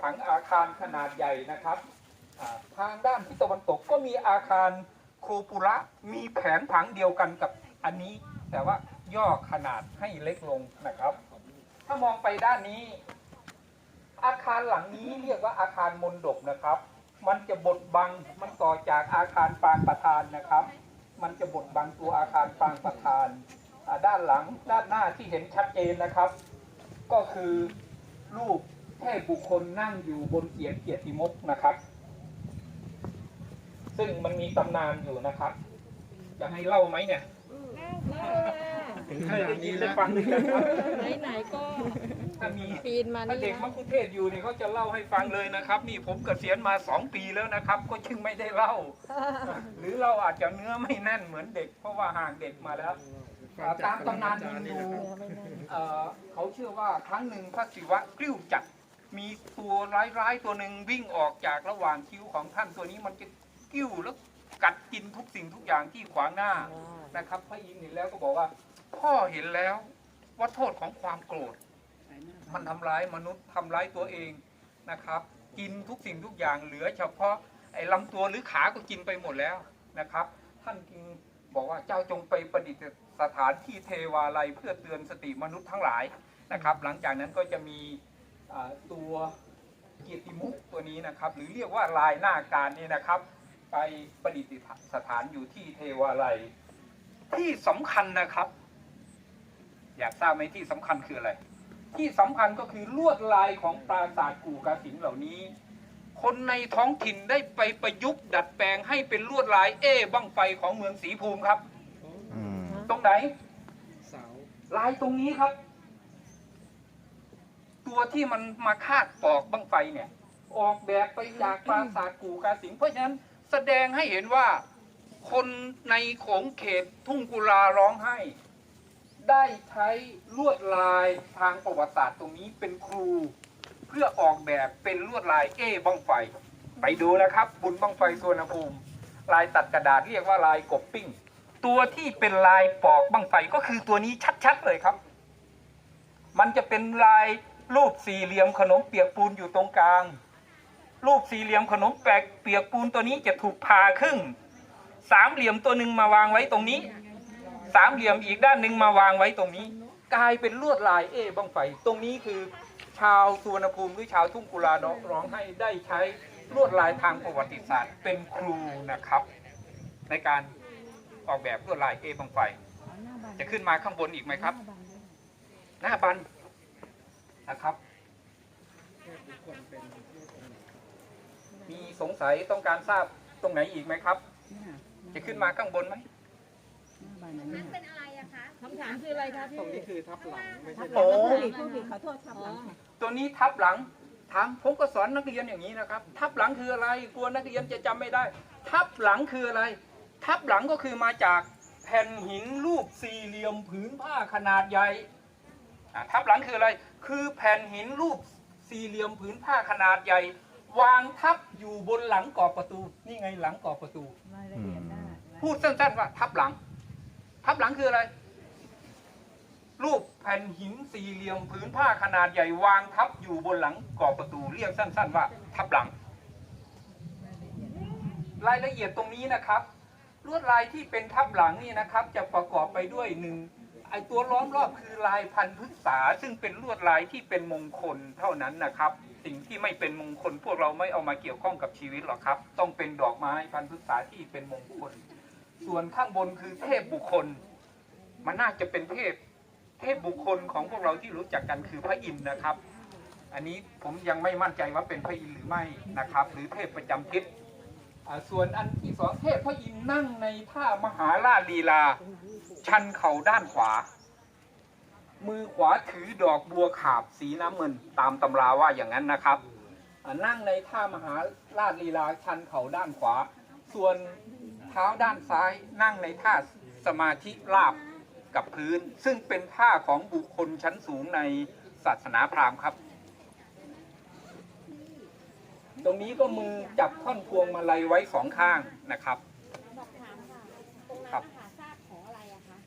ผังอาคารขนาดใหญ่นะครับทางด้านทิศตะวันตกก็มีอาคารโคปุระมีแผนผังเดียวกันกับอันนี้ แต่ว่าย่อขนาดให้เล็กลงนะครับ ถ้ามองไปด้านนี้ อาคารหลังนี้เรียกว่าอาคารมนดบนะครับ มันจะบดบังมันต่อจากอาคารปางประธานนะครับ มันจะบดบังตัวอาคารปางประธาน ด้านหลังด้านหน้าที่เห็นชัดเจนนะครับ ก็คือรูป เทพบุคคลนั่งอยู่บนเกียรติเกียรติมกนะครับ ซึ่งมันมีตำนานอยู่นะครับ จะให้เล่าไหมเนี่ยเคยได้ยินได้ฟังหรือยังครับไหนๆก็ถ้ามีปีนมาถ้านี่เด็กมันะกคุเทศอยู่เนี่ยเขาจะเล่าให้ฟังเลยนะครับ นี่ผมเกษียณมาสองปีแล้วนะครับ ก็จึงไม่ได้เล่า หรือเราอาจจะเนื้อไม่แน่นเหมือนเด็ก เพราะว่าห่างเด็กมาแล้วอ่าตามตำนานฮินดูเอ่อเขาเชื่อว่าครั้งหนึ่งพระศิวะกลิ้วจัด มีตัวร้ายๆตัวหนึ่งวิ่งออกจากระหว่างคิ้วของท่านตัวนี้มันจะกิ้วแล้วกัดกินทุกสิ่งทุกอย่างที่ขวางหน้านะครับ พระอินทร์เห็นแล้วก็บอกว่า พ่อเห็นแล้วว่าโทษของความโกรธ มันทำร้ายมนุษย์ทำร้ายตัวเองนะครับ กินทุกสิ่งทุกอย่างเหลือเฉพาะไอ้ลำตัวหรือขาก็กินไปหมดแล้วนะครับ ท่านจึงบอกว่าเจ้าจงไปประดิษฐานที่เทวาลัยเพื่อเตือนสติมนุษย์ทั้งหลายนะครับ หลังจากนั้นก็จะมีอ่า ตัวเกียรติมุกตัวนี้นะครับ หรือเรียกว่าลายหน้าการนี่นะครับ ไปประดิษฐานอยู่ที่เทวาลัย ที่สำคัญนะครับ อยากทราบไหมที่สำคัญคืออะไร ที่สำคัญก็คือลวดลายของปราสาทกู่กาสิงเหล่านี้ คนในท้องถิ่นได้ไปประยุกต์ดัดแปลงให้เป็นลวดลายเอ้บั้งไฟของเมืองศรีภูมิครับอืมตรงไหนลายตรงนี้ครับ ตัวที่มันมาคาดปอกบั้งไฟเนี่ย ออกแบบไปจากปราสาทกูกาสิงเพราะฉะนั้นแสดงให้เห็นว่าคนในโขงเขตทุ่งกุลาร้องไห้ ได้ใช้ลวดลายทางประวัติศาสตร์ตรงนี้เป็นครู เพื่อออกแบบเป็นลวดลายเอ้บังไฟ ไปดูนะครับ บุญบังไฟสวนภูมิ ลายตัดกระดาษเรียกว่าลายกบปิ้ง ตัวที่เป็นลายปอกบังไฟก็คือตัวนี้ชัดๆเลยครับ มันจะเป็นลาย รูปสี่เหลี่ยมขนมเปียกปูนอยู่ตรงกลาง รูปสี่เหลี่ยมขนมแปกเปียกปูนตัวนี้จะถูกผ่าครึ่ง สามเหลี่ยมตัวหนึ่งมาวางไว้ตรงนี้ สามเหลี่ยมอีกด้านหนึ่งมาวางไว้ตรงนี้ กลายเป็นลวดลายเอ้บังไฟ ตรงนี้คือชาวสุวรรณภูมิหรือชาวทุ่งกุลาร้องให้ได้ใช้ลวดลายทางประวัติศาสตร์ เป็นครูนะครับ ในการออกแบบลวดลายเอ้บังไฟ จะขึ้นมาข้างบนอีกไหมครับ หน้าบัน นะครับ มีสงสัยต้องการทราบตรงไหนอีกไหมครับ จะขึ้นมาข้างบนไหมนั้นเป็นอะไรอะคะคำถามคืออะไรคะพี่ตรงนี้คือทับหลังไม่ใช่โอ้ผู้ผิดขอโทษครับตัวนี้ทับหลังถามผมก็สอนนักเรียนอย่างนี้นะครับ ทับหลังคืออะไรกลัวนักเรียนจะจำไม่ได้ ทับหลังคืออะไร ทับหลังก็คือมาจากแผ่นหินรูปสี่เหลี่ยมผืนผ้าขนาดใหญ่อะ ทับหลังคืออะไร คือแผ่นหินรูปสี่เหลี่ยมผืนผ้าขนาดใหญ่ วางทับอยู่บนหลังกรอบประตู นี่ไงหลังกรอบประตูอืมพูดสั้นๆว่า ทับหลัง ทับหลังคืออะไร รูปแผ่นหินสี่เหลี่ยมผืนผ้าขนาดใหญ่ วางทับอยู่บนหลังกรอบประตู เรียกสั้น ๆ ว่า ทับหลัง รายละเอียดตรงนี้นะครับลวดลายที่เป็นทับหลังนี่นะครับ จะประกอบไปด้วยหนึ่ง ไอตัวล้อมรอบคือลายพันธุ์พฤกษา ซึ่งเป็นลวดลายที่เป็นมงคลเท่านั้นนะครับ สิ่งที่ไม่เป็นมงคลพวกเราไม่เอามาเกี่ยวข้องกับชีวิตหรอกครับ ต้องเป็นดอกไม้พันธุ์พฤกษาที่เป็นมงคล ส่วนข้างบนคือเทพบุคคล มันน่าจะเป็นเทพเทพบุคคลของพวกเราที่รู้จักกันคือพระอินทร์นะครับ อันนี้ผมยังไม่มั่นใจว่าเป็นพระอินทร์หรือไม่นะครับ หรือเทพประจำทิศ ส่วนอันที่สองเทพพระอินทร์นั่งในท่ามหาราชลีลา ชันเข่าด้านขวา มือขวาถือดอกบัวขาบสีน้ำเงินตามตำราว่าอย่างนั้นนะครับ นั่งในท่ามหาราชลีลาชันเข่าด้านขวา ส่วนเท้าด้านซ้ายนั่งในท่าสมาธิราบกับพื้น ซึ่งเป็นท่าของบุคคลชั้นสูงในศาสนาพราหมณ์ครับ ตรงนี้ก็มือจับท่อนพวงมาลัยไว้สองข้างนะครับ